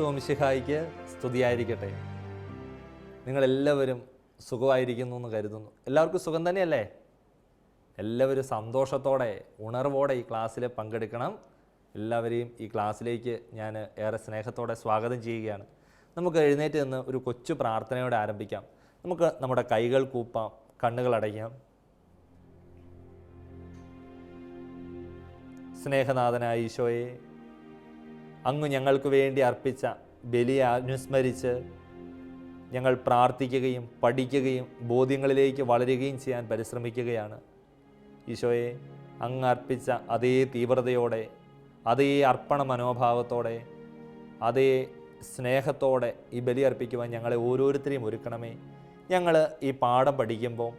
ഈശോ മിശിഹായിക്ക് സ്തുതിയായിരിക്കട്ടെ. നിങ്ങളെല്ലാവരും സുഖമായിരിക്കുന്നു എന്ന് കരുതുന്നു. എല്ലാവർക്കും സുഖം തന്നെയല്ലേ? എല്ലാവരും സന്തോഷത്തോടെ ഉണർവോടെ ഈ ക്ലാസ്സിൽ പങ്കെടുക്കണം. എല്ലാവരെയും ഈ ക്ലാസ്സിലേക്ക് ഞാൻ ഏറെ സ്നേഹത്തോടെ സ്വാഗതം ചെയ്യുകയാണ്. നമുക്ക് എഴുന്നേറ്റ് നിന്ന് ഒരു കൊച്ചു പ്രാർത്ഥനയോടെ ആരംഭിക്കാം. നമുക്ക് നമ്മുടെ കൈകൾ കൂപ്പാം കണ്ണുകൾ അടയ്ക്കാം. സ്നേഹനാഥനായ ഈശോയെ അങ്ങ് ഞങ്ങൾക്ക് വേണ്ടി അർപ്പിച്ച ബലിയെ അനുസ്മരിച്ച് ഞങ്ങൾ പ്രാർത്ഥിക്കുകയും പഠിക്കുകയും ബോധ്യങ്ങളിലേക്ക് വളരുകയും ചെയ്യാൻ പരിശ്രമിക്കുകയാണ്. ഈശോയെ അങ്ങ് അർപ്പിച്ച അതേ തീവ്രതയോടെ അതേ അർപ്പണ മനോഭാവത്തോടെ അതേ സ്നേഹത്തോടെ ഈ ബലി അർപ്പിക്കുവാൻ ഞങ്ങളെ ഓരോരുത്തരെയും ഒരുക്കണമേ. ഞങ്ങൾ ഈ പാഠം പഠിക്കുമ്പോൾ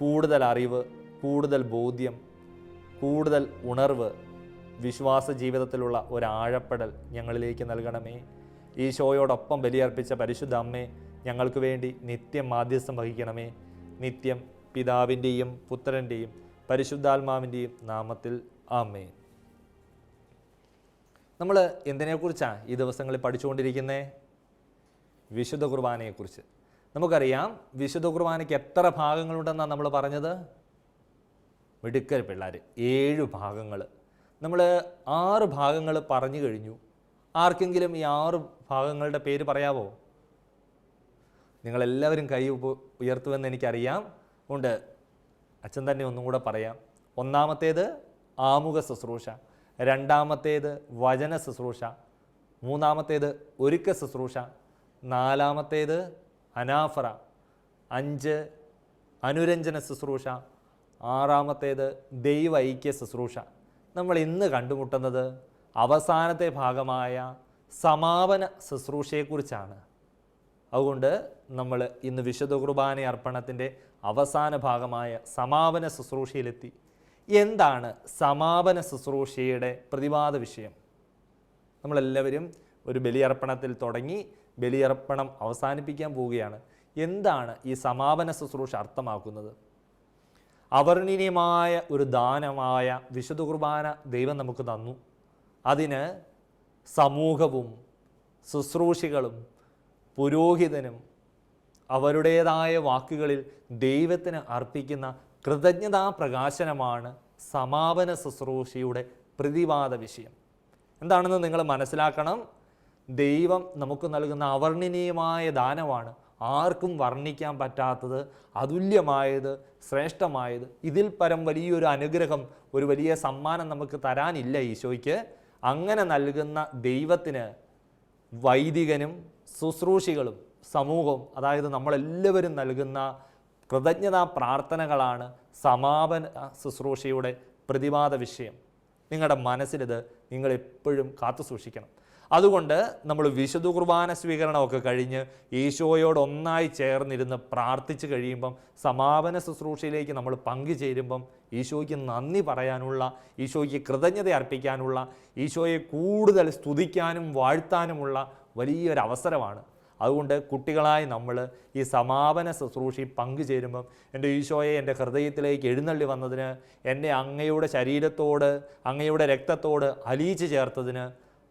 കൂടുതൽ അറിവ് കൂടുതൽ ബോധ്യം കൂടുതൽ ഉണർവ് വിശ്വാസ ജീവിതത്തിലുള്ള ഒരാഴപ്പെടൽ ഞങ്ങളിലേക്ക് നൽകണമേ. ഈശോയോടൊപ്പം ബലിയർപ്പിച്ച പരിശുദ്ധ അമ്മേ ഞങ്ങൾക്ക് വേണ്ടി നിത്യം മാധ്യസ്ഥം വഹിക്കണമേ. നിത്യം പിതാവിന്റെയും പുത്രന്റെയും പരിശുദ്ധാത്മാവിന്റെയും നാമത്തിൽ ആമേ നമ്മൾ എന്തിനെക്കുറിച്ചാണ് ഈ ദിവസങ്ങളിൽ പഠിച്ചുകൊണ്ടിരിക്കുന്നത് വിശുദ്ധ കുർബാനയെക്കുറിച്ച്. നമുക്കറിയാം വിശുദ്ധ കുർബാനയ്ക്ക് എത്ര ഭാഗങ്ങളുണ്ടെന്നാണ് നമ്മൾ പറഞ്ഞത്? മിടുക്കൽ പിള്ളേർ ഏഴ് ഭാഗങ്ങൾ. നമ്മൾ ആറ് ഭാഗങ്ങൾ പറഞ്ഞു കഴിഞ്ഞു. ആർക്കെങ്കിലും ഈ ആറ് ഭാഗങ്ങളുടെ പേര് പറയാവോ? നിങ്ങളെല്ലാവരും കൈ ഉയർത്തുമെന്ന് എനിക്കറിയാം. ഉണ്ട്. അച്ഛൻ തന്നെ ഒന്നും കൂടെ പറയാം. ഒന്നാമത്തേത് ആമുഖ ശുശ്രൂഷ. രണ്ടാമത്തേത് വചന ശുശ്രൂഷ. മൂന്നാമത്തേത് ഒരുക്ക ശുശ്രൂഷ. നാലാമത്തേത് അനാഫറ. അഞ്ച് അനുരഞ്ജന ശുശ്രൂഷ. ആറാമത്തേത് ദൈവ ഐക്യ ശുശ്രൂഷ. നമ്മൾ ഇന്ന് കണ്ടുമുട്ടുന്നത് അവസാനത്തെ ഭാഗമായ സമാപന ശുശ്രൂഷയെക്കുറിച്ചാണ്. അതുകൊണ്ട് നമ്മൾ ഇന്ന് വിശുദ്ധ കുർബാന അർപ്പണത്തിന്റെ അവസാന ഭാഗമായ സമാപന ശുശ്രൂഷയിലെത്തി. എന്താണ് സമാപന ശുശ്രൂഷയുടെ പ്രതിവാദ വിഷയം? നമ്മളെല്ലാവരും ഒരു ബലിയർപ്പണത്തിൽ തുടങ്ങി ബലിയർപ്പണം അവസാനിപ്പിക്കാൻ പോവുകയാണ്. എന്താണ് ഈ സമാപന ശുശ്രൂഷ അർത്ഥമാക്കുന്നത്? അവർണനീയമായ ഒരു ദാനമായ വിശുദ്ധ കുർബാന ദൈവം നമുക്ക് തന്നു. അതിന് സമൂഹവും ശുശ്രൂഷികളും പുരോഹിതനും അവരുടേതായ വാക്കുകളിൽ ദൈവത്തിന് അർപ്പിക്കുന്ന കൃതജ്ഞതാ പ്രകാശനമാണ് സമാപന ശുശ്രൂഷയുടെ പ്രതിവാദ വിഷയം. എന്താണെന്ന് നിങ്ങൾ മനസ്സിലാക്കണം? ദൈവം നമുക്ക് നൽകുന്ന അവർണനീയമായ ദാനമാണ് ആർക്കും വർണിക്കാൻ പറ്റാത്തത് അതുല്യമായത് ശ്രേഷ്ഠമായത് ഇതിൽ പരം വലിയൊരു അനുഗ്രഹം ഒരു വലിയ സമ്മാനം നമുക്ക് തരാനില്ല ഈശോയ്ക്ക്. അങ്ങനെ നൽകുന്ന ദൈവത്തിന് വൈദികനും ശുശ്രൂഷികളും സമൂഹവും അതായത് നമ്മളെല്ലാവരും നൽകുന്ന കൃതജ്ഞതാ പ്രാർത്ഥനകളാണ് സമാപന ശുശ്രൂഷയുടെ പ്രതിവാദ വിഷയം. നിങ്ങളുടെ മനസ്സിലിത് നിങ്ങൾ എപ്പോഴും കാത്തു സൂക്ഷിക്കണം അതുകൊണ്ട് നമ്മൾ വിശുദ്ധ കുർബാന സ്വീകരണമൊക്കെ കഴിഞ്ഞ് ഈശോയോട് ഒന്നായി ചേർന്നിരുന്ന് പ്രാർത്ഥിച്ചു കഴിയുമ്പം സമാപന ശുശ്രൂഷയിലേക്ക് നമ്മൾ പങ്കുചേരുമ്പം ഈശോയ്ക്ക് നന്ദി പറയാനുള്ള ഈശോയ്ക്ക് കൃതജ്ഞത അർപ്പിക്കാനുള്ള ഈശോയെ കൂടുതൽ സ്തുതിക്കാനും വാഴ്ത്താനുമുള്ള വലിയൊരു അവസരമാണ്. അതുകൊണ്ട് കുട്ടികളായി നമ്മൾ ഈ സമാപന ശുശ്രൂഷയിൽ പങ്കുചേരുമ്പം എന്റെ ഈശോയെ എന്റെ ഹൃദയത്തിലേക്ക് എഴുന്നള്ളി വന്നതിന് എന്നെ അങ്ങയുടെ ശരീരത്തോട് അങ്ങയുടെ രക്തത്തോട് അലീച്ച് ചേർത്തതിന്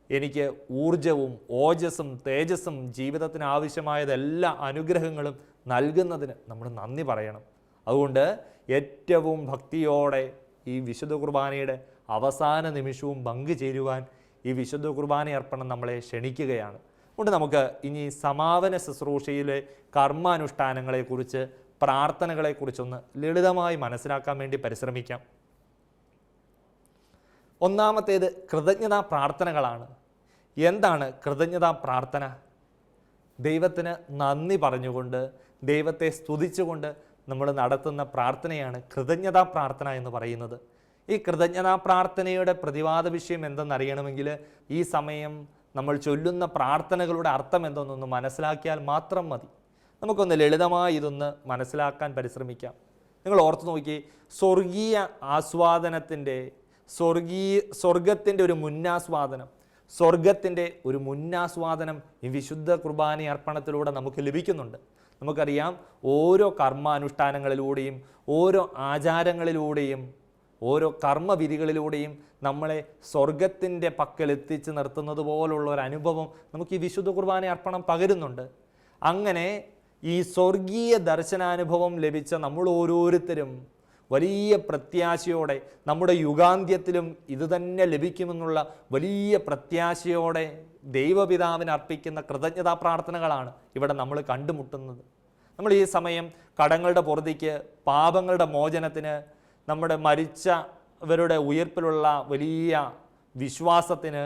എനിക്ക് ഊർജവും ഓജസ്സും തേജസ്സും ജീവിതത്തിന് ആവശ്യമായതെല്ലാ അനുഗ്രഹങ്ങളും നൽകുന്നതിന് നമ്മൾ നന്ദി പറയണം. അതുകൊണ്ട് ഏറ്റവും ഭക്തിയോടെ ഈ വിശുദ്ധ കുർബാനയുടെ അവസാന നിമിഷവും പങ്കുചേരുവാൻ ഈ വിശുദ്ധ കുർബാന അർപ്പണം നമ്മളെ ക്ഷണിക്കുകയാണ്. അതുകൊണ്ട് നമുക്ക് ഇനി സമാപന ശുശ്രൂഷയിലെ കർമാനുഷ്ഠാനങ്ങളെക്കുറിച്ച് പ്രാർത്ഥനകളെക്കുറിച്ചൊന്ന് ലളിതമായി മനസ്സിലാക്കാൻ വേണ്ടി പരിശ്രമിക്കാം. ഒന്നാമത്തേത് കൃതജ്ഞതാ പ്രാർത്ഥനകളാണ്. എന്താണ് കൃതജ്ഞതാ പ്രാർത്ഥന? ദൈവത്തിന് നന്ദി പറഞ്ഞുകൊണ്ട് ദൈവത്തെ സ്തുതിച്ചുകൊണ്ട് നമ്മൾ നടത്തുന്ന പ്രാർത്ഥനയാണ് കൃതജ്ഞതാ പ്രാർത്ഥന എന്ന് പറയുന്നത്. ഈ കൃതജ്ഞതാ പ്രാർത്ഥനയുടെ പ്രതിവാദ വിഷയം എന്തെന്നറിയണമെങ്കിൽ ഈ സമയം നമ്മൾ ചൊല്ലുന്ന പ്രാർത്ഥനകളുടെ അർത്ഥം എന്തെന്നൊന്ന് മനസ്സിലാക്കിയാൽ മാത്രം മതി. നമുക്കൊന്ന് ലളിതമായി ഇതൊന്ന് മനസ്സിലാക്കാൻ പരിശ്രമിക്കാം. നിങ്ങൾ ഓർത്തു നോക്കി സ്വർഗീയ ആസ്വാദനത്തിന്റെ സ്വർഗീയ സ്വർഗത്തിന്റെ ഒരു മുന്നാസ്വാദനം. സ്വർഗത്തിന്റെ ഒരു മുന്നാസ്വാദനം ഈ വിശുദ്ധ കുർബാന അർപ്പണത്തിലൂടെ നമുക്ക് ലഭിക്കുന്നുണ്ട്. നമുക്കറിയാം ഓരോ കർമാനുഷ്ഠാനങ്ങളിലൂടെയും ഓരോ ആചാരങ്ങളിലൂടെയും ഓരോ കർമ്മവിധികളിലൂടെയും നമ്മളെ സ്വർഗത്തിന്റെ പക്കൽ എത്തിച്ച് നിർത്തുന്നത് പോലുള്ള ഒരു അനുഭവം നമുക്ക് ഈ വിശുദ്ധ കുർബാന അർപ്പണം പകരുന്നുണ്ട്. അങ്ങനെ ഈ സ്വർഗീയ ദർശനാനുഭവം ലഭിച്ച നമ്മൾ ഓരോരുത്തരും വലിയ പ്രത്യാശയോടെ നമ്മുടെ യുഗാന്ത്യത്തിലും ഇത് തന്നെ ലഭിക്കുമെന്നുള്ള വലിയ പ്രത്യാശയോടെ ദൈവപിതാവിന് അർപ്പിക്കുന്ന കൃതജ്ഞതാ പ്രാർത്ഥനകളാണ് ഇവിടെ നമ്മൾ കണ്ടുമുട്ടുന്നത്. നമ്മൾ ഈ സമയം കടങ്ങളുടെ പുറത്തേക്ക് പാപങ്ങളുടെ മോചനത്തിന് നമ്മുടെ മരിച്ചവരുടെ ഉയർപ്പിലുള്ള വലിയ വിശ്വാസത്തിന്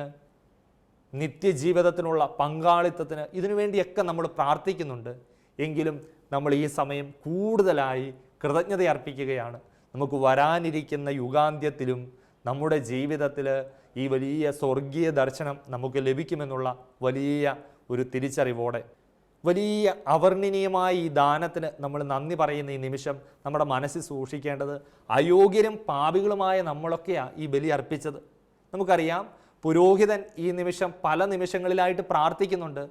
നിത്യജീവിതത്തിനുള്ള പങ്കാളിത്തത്തിന് ഇതിനുവേണ്ടിയൊക്കെ നമ്മൾ പ്രാർത്ഥിക്കുന്നുണ്ട്. എങ്കിലും നമ്മൾ ഈ സമയം കൂടുതലായി കൃതജ്ഞത അർപ്പിക്കുകയാണ് നമുക്ക് വരാനിരിക്കുന്ന യുഗാന്ത്യത്തിലും നമ്മുടെ ജീവിതത്തിൽ ഈ വലിയ സ്വർഗീയ ദർശനം നമുക്ക് ലഭിക്കുമെന്നുള്ള വലിയ ഒരു തിരിച്ചറിവോടെ. വലിയ അവർണനീയമായ ഈ ദാനത്തിന് നമ്മൾ നന്ദി പറയുന്ന ഈ നിമിഷം നമ്മുടെ മനസ്സിൽ സൂക്ഷിക്കേണ്ടത് അയോഗ്യരും പാപികളുമായ നമ്മളൊക്കെയാണ് ഈ ബലി അർപ്പിച്ചത്. നമുക്കറിയാം പുരോഹിതൻ ഈ നിമിഷം പല നിമിഷങ്ങളിലായിട്ട് പ്രാർത്ഥിക്കുന്നുണ്ട്.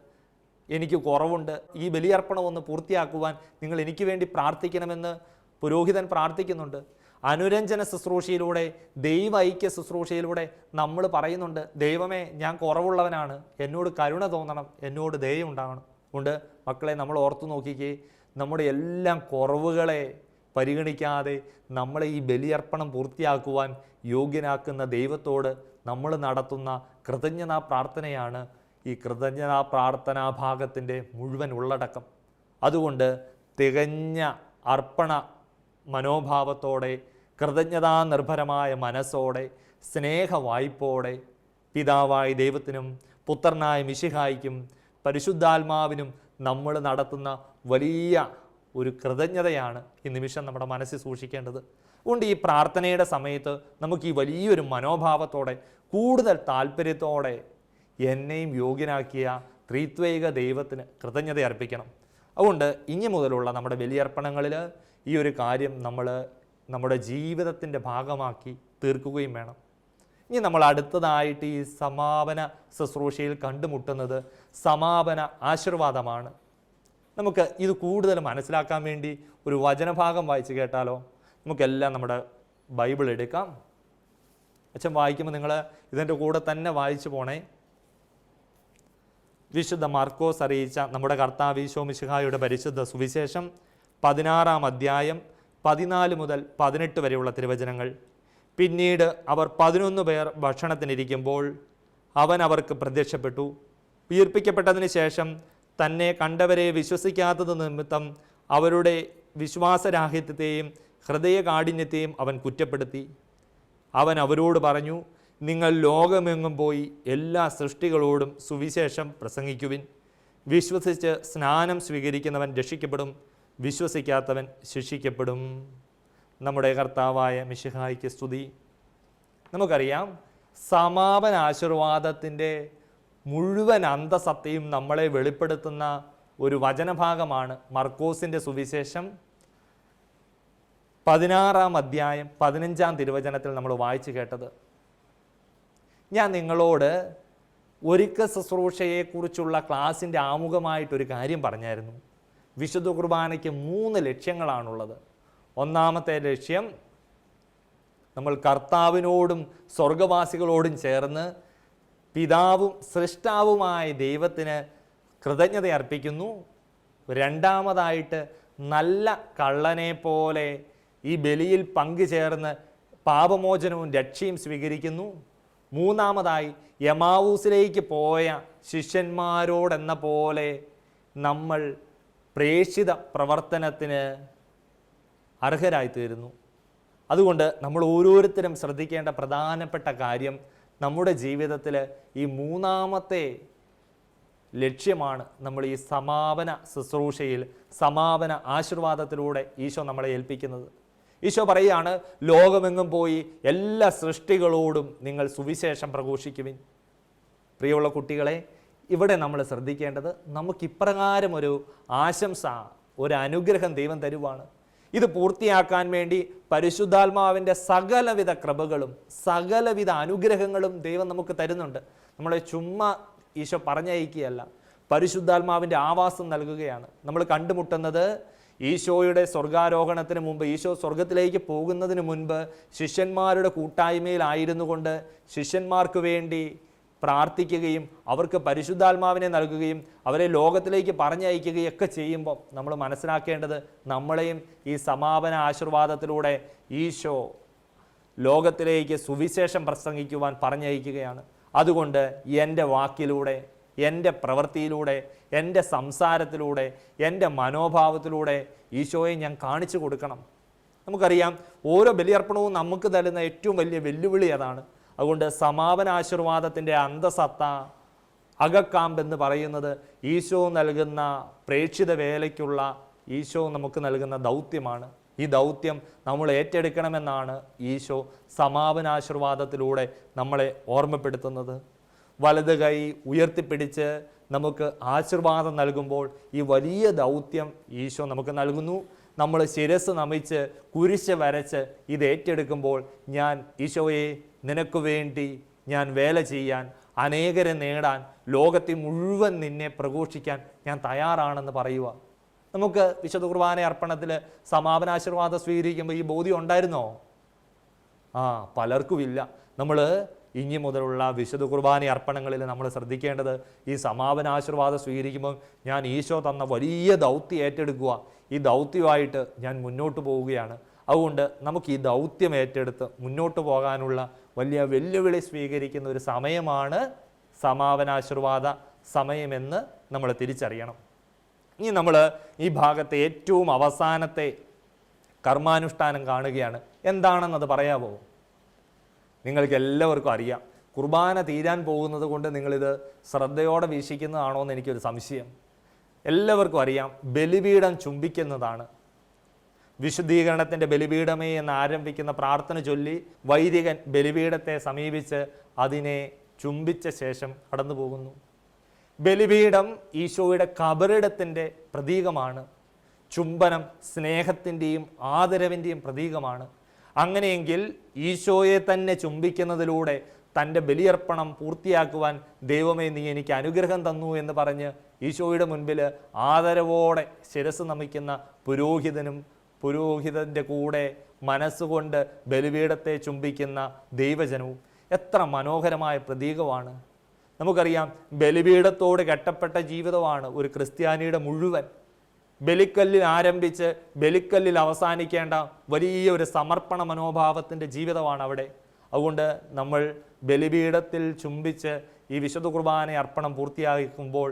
എനിക്ക് കുറവുണ്ട്. ഈ ബലിയർപ്പണം ഒന്ന് പൂർത്തിയാക്കുവാൻ നിങ്ങൾ എനിക്ക് വേണ്ടി പ്രാർത്ഥിക്കണമെന്ന് പുരോഹിതൻ പ്രാർത്ഥിക്കുന്നുണ്ട്. അനുരഞ്ജന ശുശ്രൂഷയിലൂടെ ദൈവ ഐക്യ ശുശ്രൂഷയിലൂടെ നമ്മൾ പറയുന്നുണ്ട് ദൈവമേ ഞാൻ കുറവുള്ളവനാണ്. എന്നോട് കരുണ തോന്നണം. എന്നോട് ദയ ഉണ്ടാകണം ഉണ്ട്. മക്കളെ നമ്മൾ ഓർത്തു നോക്കിക്കേ നമ്മുടെ എല്ലാം കുറവുകളെ പരിഗണിക്കാതെ നമ്മളെ ഈ ബലിയർപ്പണം പൂർത്തിയാക്കുവാൻ യോഗ്യനാക്കുന്ന ദൈവത്തോട് നമ്മൾ നടത്തുന്ന കൃതജ്ഞതാ പ്രാർത്ഥനയാണ് ഈ കൃതജ്ഞതാ പ്രാർത്ഥനാ ഭാഗത്തിന്റെ മുഴുവൻ ഉള്ളടക്കം. അതുകൊണ്ട് തികഞ്ഞ അർപ്പണ മനോഭാവത്തോടെ കൃതജ്ഞതാ നിർഭരമായ മനസ്സോടെ സ്നേഹവായ്പോടെ പിതാവായ ദൈവത്തിനും പുത്രനായ മിശിഹായിക്കും പരിശുദ്ധാത്മാവിനും നമ്മൾ നടത്തുന്ന വലിയ ഒരു കൃതജ്ഞതയാണ് ഈ നിമിഷം നമ്മുടെ മനസ്സിൽ സൂക്ഷിക്കേണ്ടത്. അതുകൊണ്ട് ഈ പ്രാർത്ഥനയുടെ സമയത്ത് നമുക്ക് ഈ വലിയൊരു മനോഭാവത്തോടെ കൂടുതൽ താല്പര്യത്തോടെ എന്നെയും യോഗ്യനാക്കിയ ത്രിത്വൈക ദൈവത്തിന് കൃതജ്ഞത അർപ്പിക്കണം. അതുകൊണ്ട് ഇനി മുതലുള്ള നമ്മുടെ ബലിയർപ്പണങ്ങളിൽ ഈ ഒരു കാര്യം നമ്മൾ നമ്മുടെ ജീവിതത്തിന്റെ ഭാഗമാക്കി തീർക്കുകയും വേണം. ഇനി നമ്മൾ അടുത്തതായിട്ട് ഈ സമാപന ശുശ്രൂഷയിൽ കണ്ടുമുട്ടുന്നത് സമാപന ആശീർവാദമാണ്. നമുക്ക് ഇത് കൂടുതൽ മനസ്സിലാക്കാൻ വേണ്ടി ഒരു വചനഭാഗം വായിച്ച് കേട്ടാലോ? നമുക്കെല്ലാം നമ്മുടെ ബൈബിൾ എടുക്കാം. അച്ഛൻ വായിക്കുമ്പോൾ നിങ്ങൾ ഇതിന്റെ കൂടെ തന്നെ വായിച്ചു പോണേ. വിശുദ്ധ മാർക്കോസ് അറിയിച്ച നമ്മുടെ കർത്താവ് ഈശോ മിശിഹായുടെ പരിശുദ്ധ സുവിശേഷം പതിനാറാം അധ്യായം പതിനാല് മുതൽ പതിനെട്ട് വരെയുള്ള തിരുവചനങ്ങൾ. പിന്നീട് അവർ പതിനൊന്ന് പേർ ഭക്ഷണത്തിനിരിക്കുമ്പോൾ അവൻ അവർക്ക് പ്രത്യക്ഷപ്പെട്ടു. ഉയർപ്പിക്കപ്പെട്ടതിന് ശേഷം തന്നെ കണ്ടവരെ വിശ്വസിക്കാത്തത് നിമിത്തം അവരുടെ വിശ്വാസരാഹിത്യത്തെയും ഹൃദയകാഠിന്യത്തെയും അവൻ കുറ്റപ്പെടുത്തി. അവൻ അവരോട് പറഞ്ഞു നിങ്ങൾ ലോകമെങ്ങും പോയി എല്ലാ സൃഷ്ടികളോടും സുവിശേഷം പ്രസംഗിക്കുവിൻ. വിശ്വസിച്ച് സ്നാനം സ്വീകരിക്കുന്നവൻ രക്ഷിക്കപ്പെടും. വിശ്വസിക്കാത്തവൻ ശിക്ഷിക്കപ്പെടും. നമ്മുടെ കർത്താവായ മിഷിഹായിക്ക് സ്തുതി. നമുക്കറിയാം സമാപന ആശീർവാദത്തിന്റെ മുഴുവൻ അന്തസത്തയും നമ്മളെ വെളിപ്പെടുത്തുന്ന ഒരു വചനഭാഗമാണ് മർക്കോസിന്റെ സുവിശേഷം. പതിനാറാം അധ്യായം പതിനഞ്ചാം തിരുവചനത്തിൽ നമ്മൾ വായിച്ചു കേട്ടത്. ഞാൻ നിങ്ങളോട് ഒരുക്ക ശുശ്രൂഷയെക്കുറിച്ചുള്ള ക്ലാസിന്റെ ആമുഖമായിട്ടൊരു കാര്യം പറഞ്ഞായിരുന്നു. വിശുദ്ധ കുർബാനയ്ക്ക് മൂന്ന് ലക്ഷ്യങ്ങളാണുള്ളത്. ഒന്നാമത്തെ ലക്ഷ്യം നമ്മൾ കർത്താവിനോടും സ്വർഗവാസികളോടും ചേർന്ന് പിതാവും സൃഷ്ടാവുമായ ദൈവത്തിന് കൃതജ്ഞത അർപ്പിക്കുന്നു. രണ്ടാമതായിട്ട് നല്ല കള്ളനെ പോലെ ഈ ബലിയിൽ പങ്കുചേർന്ന് പാപമോചനവും രക്ഷയും സ്വീകരിക്കുന്നു. മൂന്നാമതായി യമാവൂസിലേക്ക് പോയ ശിഷ്യന്മാരോടെന്ന പോലെ നമ്മൾ പ്രേക്ഷിത പ്രവർത്തനത്തിന് അർഹരായിത്തീരുന്നു. അതുകൊണ്ട് നമ്മൾ ഓരോരുത്തരും ശ്രദ്ധിക്കേണ്ട പ്രധാനപ്പെട്ട കാര്യം നമ്മുടെ ജീവിതത്തിൽ ഈ മൂന്നാമത്തെ ലക്ഷ്യമാണ് നമ്മൾ ഈ സമാപന ശുശ്രൂഷയിൽ സമാപന ആശീർവാദത്തിലൂടെ ഈശോ നമ്മളെ ഏൽപ്പിക്കുന്നത്. ഈശോ പറയുകയാണ് ലോകമെങ്ങും പോയി എല്ലാ സൃഷ്ടികളോടും നിങ്ങൾ സുവിശേഷം പ്രഘോഷിക്കുവിൻ. പ്രിയമുള്ള കുട്ടികളെ ഇവിടെ നമ്മൾ ശ്രദ്ധിക്കേണ്ടത് നമുക്കിപ്രകാരം ഒരു ആശംസ ഒരു അനുഗ്രഹം ദൈവം തരുവാണ്. ഇത് പൂർത്തിയാക്കാൻ വേണ്ടി പരിശുദ്ധാത്മാവിന്റെ സകലവിധ കൃപകളും സകലവിധ അനുഗ്രഹങ്ങളും ദൈവം നമുക്ക് തരുന്നുണ്ട്. നമ്മളെ ചുമ്മാ ഈശോ പറഞ്ഞയക്കുകയല്ല പരിശുദ്ധാത്മാവിന്റെ ആവാസം നൽകുകയാണ്. നമ്മൾ കണ്ടുമുട്ടുന്നത് ഈശോയുടെ സ്വർഗാരോഹണത്തിന് മുമ്പ് ഈശോ സ്വർഗത്തിലേക്ക് പോകുന്നതിന് മുൻപ് ശിഷ്യന്മാരുടെ കൂട്ടായ്മയിലായിരുന്നു കൊണ്ട് ശിഷ്യന്മാർക്ക് വേണ്ടി പ്രാർത്ഥിക്കുകയും അവർക്ക് പരിശുദ്ധാത്മാവിനെ നൽകുകയും അവരെ ലോകത്തിലേക്ക് പറഞ്ഞയക്കുകയൊക്കെ ചെയ്യുമ്പോൾ നമ്മൾ മനസ്സിലാക്കേണ്ടത് നമ്മളെയും ഈ സമാപന ആശീർവാദത്തിലൂടെ ഈശോ ലോകത്തിലേക്ക് സുവിശേഷം പ്രസംഗിക്കുവാൻ പറഞ്ഞയക്കുകയാണ്. അതുകൊണ്ട് എന്റെ വാക്കിലൂടെ എന്റെ പ്രവൃത്തിയിലൂടെ എന്റെ സംസാരത്തിലൂടെ എന്റെ മനോഭാവത്തിലൂടെ ഈശോയെ ഞാൻ കാണിച്ചു കൊടുക്കണം. നമുക്കറിയാം ഓരോ ബലിയർപ്പണവും നമുക്ക് തരുന്ന ഏറ്റവും വലിയ വെല്ലുവിളി അതാണ്. അതുകൊണ്ട് സമാപന ആശീർവാദത്തിന്റെ അന്തസത്ത അകക്കാമ്പ് എന്ന് പറയുന്നത് ഈശോ നൽകുന്ന പ്രേക്ഷിത വേലയ്ക്കുള്ള ഈശോ നമുക്ക് നൽകുന്ന ദൗത്യമാണ്. ഈ ദൗത്യം നമ്മൾ ഏറ്റെടുക്കണമെന്നാണ് ഈശോ സമാപനാശീർവാദത്തിലൂടെ നമ്മളെ ഓർമ്മപ്പെടുത്തുന്നത്. വലത് കൈ ഉയർത്തിപ്പിടിച്ച് നമുക്ക് ആശീർവാദം നൽകുമ്പോൾ ഈ വലിയ ദൗത്യം ഈശോ നമുക്ക് നൽകുന്നു. നമ്മൾ ശിരസ് നമിച്ച് കുരിശ് വരച്ച് ഇത് ഏറ്റെടുക്കുമ്പോൾ ഞാൻ ഈശോയെ നിനക്ക് വേണ്ടി ഞാൻ വേല ചെയ്യാൻ അനേകരെ നേടാൻ ലോകത്തെ മുഴുവൻ നിന്നെ പ്രഘോഷിക്കാൻ ഞാൻ തയ്യാറാണെന്ന് പറയുക. നമുക്ക് വിശുദ്ധ കുർബാന അർപ്പണത്തിൽ സമാപനാശീർവാദം സ്വീകരിക്കുമ്പോൾ ഈ ബോധ്യം ഉണ്ടായിരുന്നോ? ആ പലർക്കുമില്ല. നമ്മൾ ഇനി മുതലുള്ള വിശുദ്ധ കുർബാന അർപ്പണങ്ങളിൽ നമ്മൾ ശ്രദ്ധിക്കേണ്ടത് ഈ സമാപന ആശീർവാദം സ്വീകരിക്കുമ്പോൾ ഞാൻ ഈശോ തന്ന വലിയ ദൗത്യം ഏറ്റെടുക്കുക. ഈ ദൗത്യമായിട്ട് ഞാൻ മുന്നോട്ട് പോവുകയാണ്. അതുകൊണ്ട് നമുക്ക് ഈ ദൗത്യം ഏറ്റെടുത്ത് മുന്നോട്ട് പോകാനുള്ള വലിയ വെല്ലുവിളി സ്വീകരിക്കുന്ന ഒരു സമയമാണ് സമാപനാശീർവാദ സമയമെന്ന് നമ്മൾ തിരിച്ചറിയണം. ഇനി നമ്മൾ ഈ ഭാഗത്തെ ഏറ്റവും അവസാനത്തെ കർമാനുഷ്ഠാനം കാണുകയാണ്. എന്താണെന്നത് പറയാമോ നിങ്ങൾക്ക് എല്ലാവർക്കും അറിയാം. കുർബാന തീരാൻ പോകുന്നത് കൊണ്ട് നിങ്ങളിത് ശ്രദ്ധയോടെ വീക്ഷിക്കുന്നതാണോ എന്ന് എനിക്കൊരു സംശയം. എല്ലാവർക്കും അറിയാം ബലിപീഠം ചുംബിക്കുന്നതാണ്. വിശുദ്ധീകരണത്തിന്റെ ബലിപീഠമേ എന്ന് ആരംഭിക്കുന്ന പ്രാർത്ഥന ചൊല്ലി വൈദികൻ ബലിപീഠത്തെ സമീപിച്ച് അതിനെ ചുംബിച്ച ശേഷം കടന്നു പോകുന്നു. ബലിപീഠം ഈശോയുടെ കബറിടത്തിന്റെ പ്രതീകമാണ്. ചുംബനം സ്നേഹത്തിന്റെയും ആദരവിന്റെയും പ്രതീകമാണ്. അങ്ങനെയെങ്കിൽ ഈശോയെ തന്നെ ചുംബിക്കുന്നതിലൂടെ തന്റെ ബലിയർപ്പണം പൂർത്തിയാക്കുവാൻ ദൈവമേ നീ എനിക്ക് അനുഗ്രഹം തന്നു എന്ന് പറഞ്ഞ് ഈശോയുടെ മുൻപിൽ ആദരവോടെ ശിരസ് നമിക്കുന്ന പുരോഹിതനും പുരോഹിതന്റെ കൂടെ മനസ്സുകൊണ്ട് ബലിപീഠത്തെ ചുംബിക്കുന്ന ദൈവജനവും എത്ര മനോഹരമായ പ്രതീകമാണ്. നമുക്കറിയാം ബലിപീഠത്തോട് കെട്ടപ്പെട്ട ജീവിതമാണ് ഒരു ക്രിസ്ത്യാനിയുടെ മുഴുവൻ. ബലിക്കല്ലിൽ ആരംഭിച്ച് ബലിക്കല്ലിൽ അവസാനിക്കേണ്ട വലിയ ഒരു സമർപ്പണ മനോഭാവത്തിന്റെ ജീവിതമാണ് അവിടെ. അതുകൊണ്ട് നമ്മൾ ബലിപീഠത്തിൽ ചുംബിച്ച് ഈ വിശുദ്ധ കുർബാന അർപ്പണം പൂർത്തിയാക്കുമ്പോൾ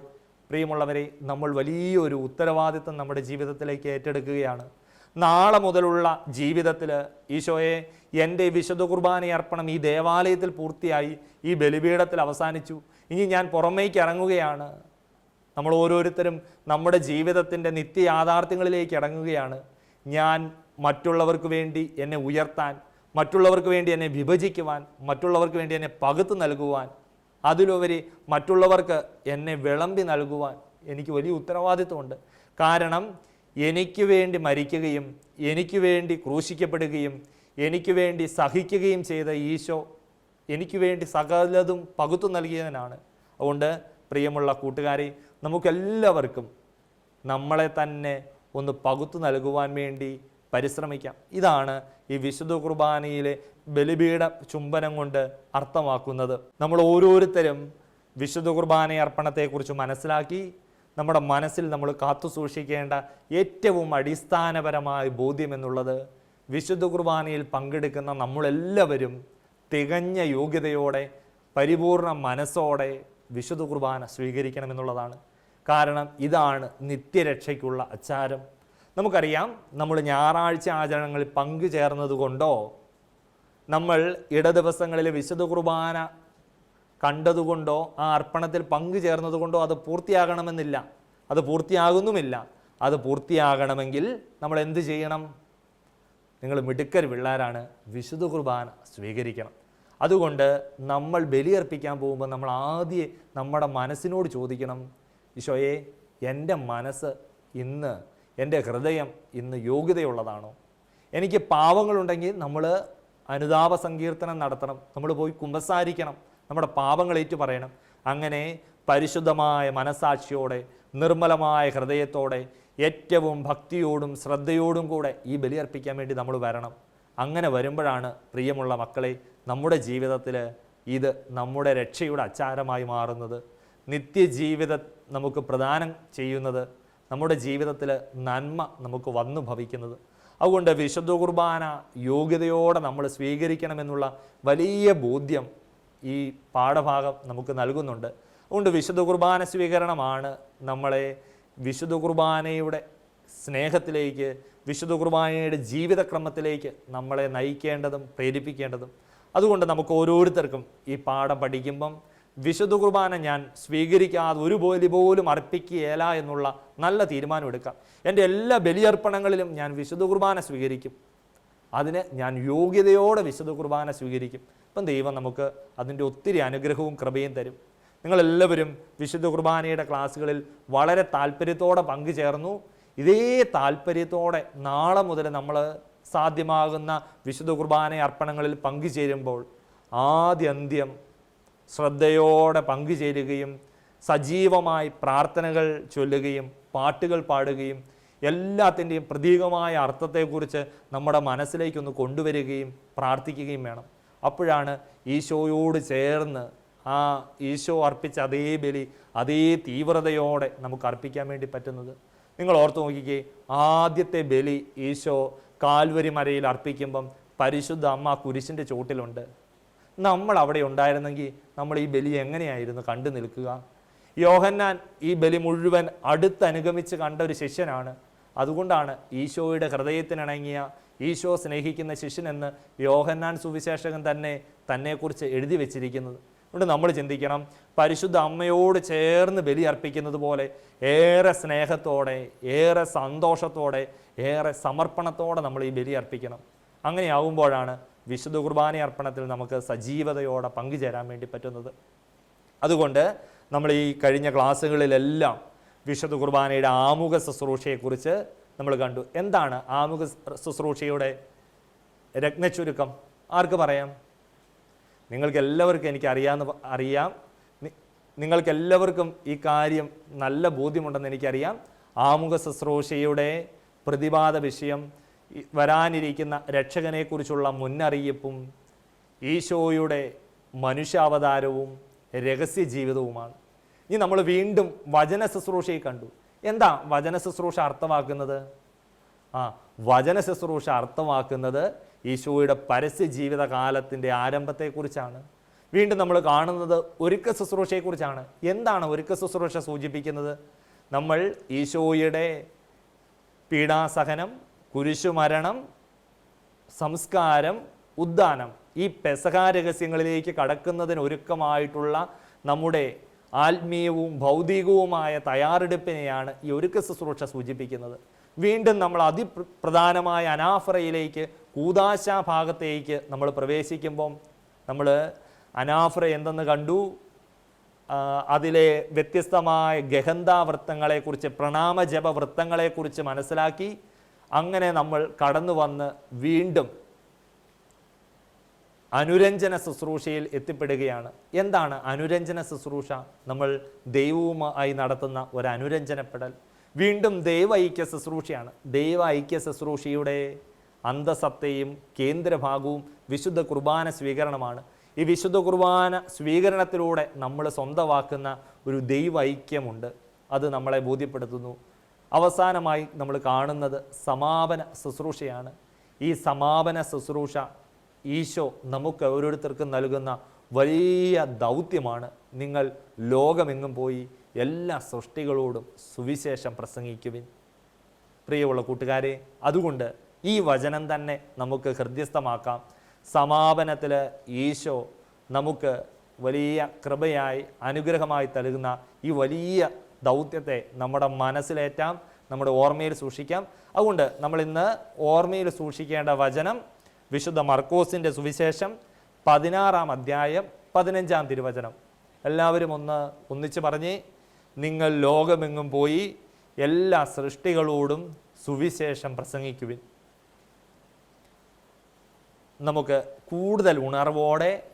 പ്രിയമുള്ളവരെ നമ്മൾ വലിയൊരു ഉത്തരവാദിത്വം നമ്മുടെ ജീവിതത്തിലേക്ക് ഏറ്റെടുക്കുകയാണ്. നാളെ മുതലുള്ള ജീവിതത്തിൽ ഈശോയെ എന്റെ വിശുദ്ധ കുർബാന അർപ്പണം ഈ ദേവാലയത്തിൽ പൂർത്തിയായി ഈ ബലിപീഠത്തിൽ അവസാനിച്ചു. ഇനി ഞാൻ പുറമേക്ക് ഇറങ്ങുകയാണ്. നമ്മൾ ഓരോരുത്തരും നമ്മുടെ ജീവിതത്തിന്റെ നിത്യ യാഥാർത്ഥ്യങ്ങളിലേക്ക് ഇടങ്ങുകയാണ് ഞാൻ മറ്റുള്ളവർക്ക് വേണ്ടി എന്നെ ഉയർത്താൻ മറ്റുള്ളവർക്ക് വേണ്ടി എന്നെ വിഭജിക്കുവാൻ മറ്റുള്ളവർക്ക് വേണ്ടി എന്നെ പകുത്തു നൽകുവാൻ അതിലുപരി മറ്റുള്ളവർക്ക് എന്നെ വിളമ്പി നൽകുവാൻ എനിക്ക് വലിയ ഉത്തരവാദിത്വമുണ്ട്. കാരണം എനിക്ക് വേണ്ടി മരിക്കുകയും എനിക്ക് വേണ്ടി ക്രൂശിക്കപ്പെടുകയും എനിക്ക് വേണ്ടി സഹിക്കുകയും ചെയ്ത ഈശോ എനിക്ക് വേണ്ടി സകലതും പകുത്തു നൽകിയതിനാണ് അതുകൊണ്ട് പ്രിയമുള്ള കൂട്ടുകാരെ നമുക്കെല്ലാവർക്കും നമ്മളെ തന്നെ ഒന്ന് പകുത്തു നൽകുവാൻ വേണ്ടി പരിശ്രമിക്കാം. ഇതാണ് ഈ വിശുദ്ധ കുർബാനയിലെ ബലിപീഠ ചുംബനം കൊണ്ട് അർത്ഥമാക്കുന്നത്. നമ്മൾ ഓരോരുത്തരും വിശുദ്ധ കുർബാന അർപ്പണത്തെക്കുറിച്ച് മനസ്സിലാക്കി നമ്മുടെ മനസ്സിൽ നമ്മൾ കാത്തു സൂക്ഷിക്കേണ്ട ഏറ്റവും അടിസ്ഥാനപരമായ ബോധ്യം എന്നുള്ളത് വിശുദ്ധ കുർബാനയിൽ പങ്കെടുക്കുന്ന നമ്മളെല്ലാവരും തികഞ്ഞ യോഗ്യതയോടെ പരിപൂർണ മനസ്സോടെ വിശുദ്ധ കുർബാന സ്വീകരിക്കണമെന്നുള്ളതാണ് കാരണം ഇതാണ് നിത്യരക്ഷയ്ക്കുള്ള അച്ചാരം. നമുക്കറിയാം നമ്മൾ ഞായറാഴ്ച ആചരണങ്ങളിൽ പങ്കുചേർന്നതുകൊണ്ടോ നമ്മൾ ഇട ദിവസങ്ങളിൽ വിശുദ്ധ കുർബാന കണ്ടതുകൊണ്ടോ ആ അർപ്പണത്തിൽ പങ്കുചേർന്നതുകൊണ്ടോ അത് പൂർത്തിയാകണമെന്നില്ല. അത് പൂർത്തിയാകുന്നുമില്ല. അത് പൂർത്തിയാകണമെങ്കിൽ നമ്മൾ എന്ത് ചെയ്യണം? നിങ്ങൾ മിടുക്കർ പിള്ളേരാണ്. വിശുദ്ധ കുർബാന സ്വീകരിക്കണം. അതുകൊണ്ട് നമ്മൾ ബലിയർപ്പിക്കാൻ പോകുമ്പോൾ നമ്മൾ ആദ്യം നമ്മുടെ മനസ്സിനോട് ചോദിക്കണം. ഈശോയെ എന്റെ മനസ്സ് ഇന്ന് എന്റെ ഹൃദയം ഇന്ന് യോഗ്യതയുള്ളതാണോ? എനിക്ക് പാവങ്ങളുണ്ടെങ്കിൽ നമ്മൾ അനുതാപ സങ്കീർത്തനം നടത്തണം നമ്മൾ പോയി കുമ്പസാരിക്കണം നമ്മുടെ പാവങ്ങൾ ഏറ്റു പറയണം. അങ്ങനെ പരിശുദ്ധമായ മനസാക്ഷിയോടെ നിർമ്മലമായ ഹൃദയത്തോടെ ഏറ്റവും ഭക്തിയോടും ശ്രദ്ധയോടും കൂടെ ഈ ബലി അർപ്പിക്കാൻ വേണ്ടി നമ്മൾ വരണം. അങ്ങനെ വരുമ്പോഴാണ് പ്രിയമുള്ള മക്കളെ നമ്മുടെ ജീവിതത്തിൽ ഇത് നമ്മുടെ രക്ഷയുടെ അച്ചാരമായി മാറുന്നത്. നിത്യജീവിതം നമുക്ക് പ്രദാനം ചെയ്യുന്നത് നമ്മുടെ ജീവിതത്തിൽ നന്മ നമുക്ക് വന്നു ഭവിക്കുന്നത്. അതുകൊണ്ട് വിശുദ്ധ കുർബാന യോഗ്യതയോടെ നമ്മൾ സ്വീകരിക്കണമെന്നുള്ള വലിയ ബോധ്യം ഈ പാഠഭാഗം നമുക്ക് നൽകുന്നുണ്ട്. അതുകൊണ്ട് വിശുദ്ധ കുർബാന സ്വീകരണമാണ് നമ്മളെ വിശുദ്ധ കുർബാനയുടെ സ്നേഹത്തിലേക്ക് വിശുദ്ധ കുർബാനയുടെ ജീവിതക്രമത്തിലേക്ക് നമ്മളെ നയിക്കേണ്ടതും പ്രേരിപ്പിക്കേണ്ടതും. അതുകൊണ്ട് നമുക്ക് ഓരോരുത്തർക്കും ഈ പാഠം പഠിക്കുമ്പം വിശുദ്ധ കുർബാന ഞാൻ സ്വീകരിക്കാതെ ഒരു ബോലി പോലും അർപ്പിക്കുകയില്ല എന്നുള്ള നല്ല തീരുമാനം എടുക്കാം എന്റെ എല്ലാ ബലിയർപ്പണങ്ങളിലും ഞാൻ വിശുദ്ധ കുർബാന സ്വീകരിക്കും. അതിന് ഞാൻ യോഗ്യതയോടെ വിശുദ്ധ കുർബാന സ്വീകരിക്കും. ഇപ്പം ദൈവം നമുക്ക് അതിന്റെ ഒത്തിരി അനുഗ്രഹവും കൃപയും തരും. നിങ്ങളെല്ലാവരും വിശുദ്ധ കുർബാനയുടെ ക്ലാസ്സുകളിൽ വളരെ താല്പര്യത്തോടെ പങ്കുചേർന്നു. ഇതേ താല്പര്യത്തോടെ നാളെ മുതൽ നമ്മൾ സാധ്യമാകുന്ന വിശുദ്ധ കുർബാന അർപ്പണങ്ങളിൽ പങ്കുചേരുമ്പോൾ ആദ്യന്ത്യം ശ്രദ്ധയോടെ പങ്കുചേരുകയും സജീവമായി പ്രാർത്ഥനകൾ ചൊല്ലുകയും പാട്ടുകൾ പാടുകയും എല്ലാത്തിന്റെയും പ്രതീകമായ അർത്ഥത്തെക്കുറിച്ച് നമ്മുടെ മനസ്സിലേക്കൊന്ന് കൊണ്ടുവരികയും പ്രാർത്ഥിക്കുകയും വേണം. അപ്പോഴാണ് ഈശോയോട് ചേർന്ന് ആ ഈശോ അർപ്പിച്ച അതേ ബലി അതേ തീവ്രതയോടെ നമുക്ക് അർപ്പിക്കാൻ വേണ്ടി പറ്റുന്നത്. നിങ്ങൾ ഓർത്ത് നോക്കിക്കേ ആദ്യത്തെ ബലി ഈശോ കാൽവരി മരയിൽ അർപ്പിക്കുമ്പം പരിശുദ്ധ അമ്മ കുരിശിന്റെ ചോട്ടിലുണ്ട് നമ്മൾ അവിടെ ഉണ്ടായിരുന്നെങ്കിൽ നമ്മൾ ഈ ബലി എങ്ങനെയായിരുന്നു കണ്ടു നിൽക്കുക? യോഹന്നാൻ ഈ ബലി മുഴുവൻ അടുത്ത് അനുഗമിച്ച് കണ്ട ഒരു ശിഷ്യനാണ്. അതുകൊണ്ടാണ് ഈശോയുടെ ഹൃദയത്തിനിണങ്ങിയ ഈശോ സ്നേഹിക്കുന്ന ശിഷ്യനെന്ന് യോഹന്നാൻ സുവിശേഷകൻ തന്നെ തന്നെക്കുറിച്ച് എഴുതി വെച്ചിരിക്കുന്നത്. അതുകൊണ്ട് നമ്മൾ ചിന്തിക്കണം പരിശുദ്ധ അമ്മയോട് ചേർന്ന് ബലി അർപ്പിക്കുന്നത് പോലെ ഏറെ സ്നേഹത്തോടെ ഏറെ സന്തോഷത്തോടെ ഏറെ സമർപ്പണത്തോടെ നമ്മൾ ഈ ബലി അർപ്പിക്കണം. അങ്ങനെയാവുമ്പോഴാണ് വിശുദ്ധ കുർബാന അർപ്പണത്തിൽ നമുക്ക് സജീവതയോടെ പങ്കുചേരാൻ വേണ്ടി പറ്റുന്നത്. അതുകൊണ്ട് നമ്മൾ ഈ കഴിഞ്ഞ ക്ലാസ്സുകളിലെല്ലാം വിശുദ്ധ കുർബാനയുടെ ആമുഖ ശുശ്രൂഷയെക്കുറിച്ച് നമ്മൾ കണ്ടു. എന്താണ് ആമുഖ ശുശ്രൂഷയുടെ രത്നച്ചുരുക്കം? ആർക്ക് പറയാം? നിങ്ങൾക്ക് എല്ലാവർക്കും എനിക്ക് അറിയാമെന്ന് അറിയാം നിങ്ങൾക്കെല്ലാവർക്കും ഈ കാര്യം നല്ല ബോധ്യമുണ്ടെന്ന് എനിക്കറിയാം. ആമുഖ ശുശ്രൂഷയുടെ പ്രതിപാദ വിഷയം വരാനിരിക്കുന്ന രക്ഷകനെക്കുറിച്ചുള്ള മുന്നറിയിപ്പും ഈശോയുടെ മനുഷ്യാവതാരവും രഹസ്യ ജീവിതവുമാണ് ഇനി നമ്മൾ വീണ്ടും വചന ശുശ്രൂഷയെ കണ്ടു. എന്താ വചന ശുശ്രൂഷ അർത്ഥമാക്കുന്നത്? ആ വചന ശുശ്രൂഷ അർത്ഥമാക്കുന്നത് ഈശോയുടെ പരസ്യ ജീവിതകാലത്തിന്റെ ആരംഭത്തെക്കുറിച്ചാണ്. വീണ്ടും നമ്മൾ കാണുന്നത് ഒരുക്ക ശുശ്രൂഷയെക്കുറിച്ചാണ്. എന്താണ് ഒരുക്ക ശുശ്രൂഷ സൂചിപ്പിക്കുന്നത്? നമ്മൾ ഈശോയുടെ പീഡാസഹനം കുരിശുമരണം സംസ്കാരം ഉദ്ദാനം ഈ രഹസ്യങ്ങളിലേക്ക് കടക്കുന്നതിന് ഒരുക്കമായിട്ടുള്ള നമ്മുടെ ആത്മീയവും ഭൗതികവുമായ തയ്യാറെടുപ്പിനെയാണ് ഈ ഒരുക്ക ശുശ്രൂഷ സൂചിപ്പിക്കുന്നത്. വീണ്ടും നമ്മൾ അതിപ്രധാനമായ അനാഫ്രയിലേക്ക് കൂതാശ ഭാഗത്തേക്ക് നമ്മൾ പ്രവേശിക്കുമ്പം നമ്മൾ അനാഫ്ര എന്തെന്ന് കണ്ടു? അതിലെ വ്യത്യസ്തമായ ഗഹന്താവൃത്തങ്ങളെക്കുറിച്ച് പ്രണാമജപ വൃത്തങ്ങളെക്കുറിച്ച് മനസ്സിലാക്കി അങ്ങനെ നമ്മൾ കടന്നു വന്ന് വീണ്ടും അനുരഞ്ജന ശുശ്രൂഷയിൽ എത്തിപ്പെടുകയാണ്. എന്താണ് അനുരഞ്ജന ശുശ്രൂഷ? നമ്മൾ ദൈവവുമായി നടത്തുന്ന ഒരു അനുരഞ്ജനപ്പെടൽ വീണ്ടും ദൈവ ഐക്യ ശുശ്രൂഷയാണ്. ദൈവ ഐക്യ ശുശ്രൂഷയുടെ അന്തസത്തയും കേന്ദ്രഭാഗവും വിശുദ്ധ കുർബാന സ്വീകരണമാണ്. ഈ വിശുദ്ധ കുർബാന സ്വീകരണത്തിലൂടെ നമ്മൾ സ്വന്തമാക്കുന്ന ഒരു ദൈവ ഐക്യമുണ്ട്. അത് നമ്മളെ ബോധ്യപ്പെടുത്തുന്നു. അവസാനമായി നമ്മൾ കാണുന്നത് സമാപന ശുശ്രൂഷയാണ്. ഈ സമാപന ശുശ്രൂഷ ഈശോ നമുക്ക് ഓരോരുത്തർക്കും നൽകുന്ന വലിയ ദൗത്യമാണ്. നിങ്ങൾ ലോകമെങ്ങും പോയി എല്ലാ സൃഷ്ടികളോടും സുവിശേഷം പ്രസംഗിക്കുവിൻ. പ്രിയമുള്ള കൂട്ടുകാരെ അതുകൊണ്ട് ഈ വചനം തന്നെ നമുക്ക് ഹൃദ്യസ്ഥമാക്കാം. സമാപനത്തിൽ ഈശോ നമുക്ക് വലിയ കൃപയായി അനുഗ്രഹമായി നൽകുന്ന ഈ വലിയ ദൗത്യത്തെ നമ്മുടെ മനസ്സിലേറ്റാം നമ്മുടെ ഓർമ്മയിൽ സൂക്ഷിക്കാം. അതുകൊണ്ട് നമ്മൾ ഇന്ന് ഓർമ്മയിൽ സൂക്ഷിക്കേണ്ട വചനം വിശുദ്ധ മർക്കോസിന്റെ സുവിശേഷം പതിനാറാം അധ്യായം പതിനഞ്ചാം തിരുവചനം. എല്ലാവരും ഒന്ന് ഒന്നിച്ച് പറഞ്ഞ് നിങ്ങൾ ലോകമെങ്ങും പോയി എല്ലാ സൃഷ്ടികളോടും സുവിശേഷം പ്രസംഗിക്കുവിൻ. നമുക്ക് കൂടുതൽ ഉണർവോടെ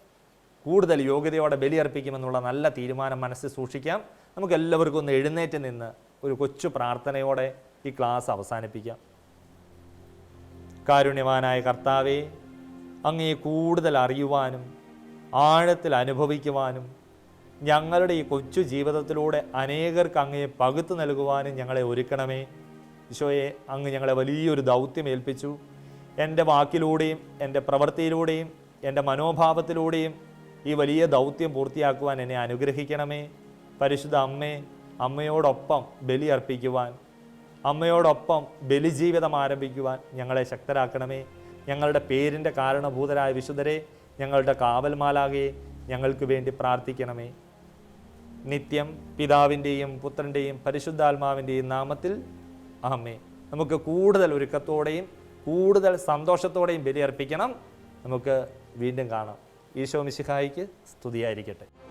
കൂടുതൽ യോഗ്യതയോടെ ബലിയർപ്പിക്കുമെന്നുള്ള നല്ല തീരുമാനം മനസ്സിൽ സൂക്ഷിക്കാം. നമുക്ക് എല്ലാവർക്കും ഒന്ന് എഴുന്നേറ്റ് നിന്ന് ഒരു കൊച്ചു പ്രാർത്ഥനയോടെ ഈ ക്ലാസ് അവസാനിപ്പിക്കാം. കാരുണ്യവാനായ കർത്താവെ അങ്ങേ കൂടുതൽ അറിയുവാനും ആഴത്തിൽ അനുഭവിക്കുവാനും ഞങ്ങളുടെ ഈ കൊച്ചു ജീവിതത്തിലൂടെ അനേകർക്ക് അങ്ങയെ പകുത്തു നൽകുവാനും ഞങ്ങളെ ഒരുക്കണമേ. ഈശോയെ അങ്ങ് ഞങ്ങളെ വലിയൊരു ദൗത്യം ഏൽപ്പിച്ചു. എന്റെ വാക്കിലൂടെയും എന്റെ പ്രവൃത്തിയിലൂടെയും എന്റെ മനോഭാവത്തിലൂടെയും ഈ വലിയ ദൗത്യം പൂർത്തിയാക്കുവാൻ എന്നെ അനുഗ്രഹിക്കണമേ. പരിശുദ്ധ അമ്മയെ അമ്മയോടൊപ്പം ബലി അർപ്പിക്കുവാൻ അമ്മയോടൊപ്പം ബലിജീവിതം ആരംഭിക്കുവാൻ ഞങ്ങളെ ശക്തരാക്കണമേ. ഞങ്ങളുടെ പേരിന്റെ കാരണഭൂതരായ വിശുദ്ധരെ ഞങ്ങളുടെ കാവൽമാലാകെ ഞങ്ങൾക്ക് വേണ്ടി പ്രാർത്ഥിക്കണമേ. നിത്യം പിതാവിന്റെയും പുത്രന്റെയും പരിശുദ്ധാത്മാവിന്റെയും നാമത്തിൽ ആമേ നമുക്ക് കൂടുതൽ ഒരുക്കത്തോടെയും കൂടുതൽ സന്തോഷത്തോടെയും ബലിയർപ്പിക്കണം നമുക്ക് വീണ്ടും കാണാം. ഈശോ മിശിഹായിക്ക് സ്തുതിയായിരിക്കട്ടെ.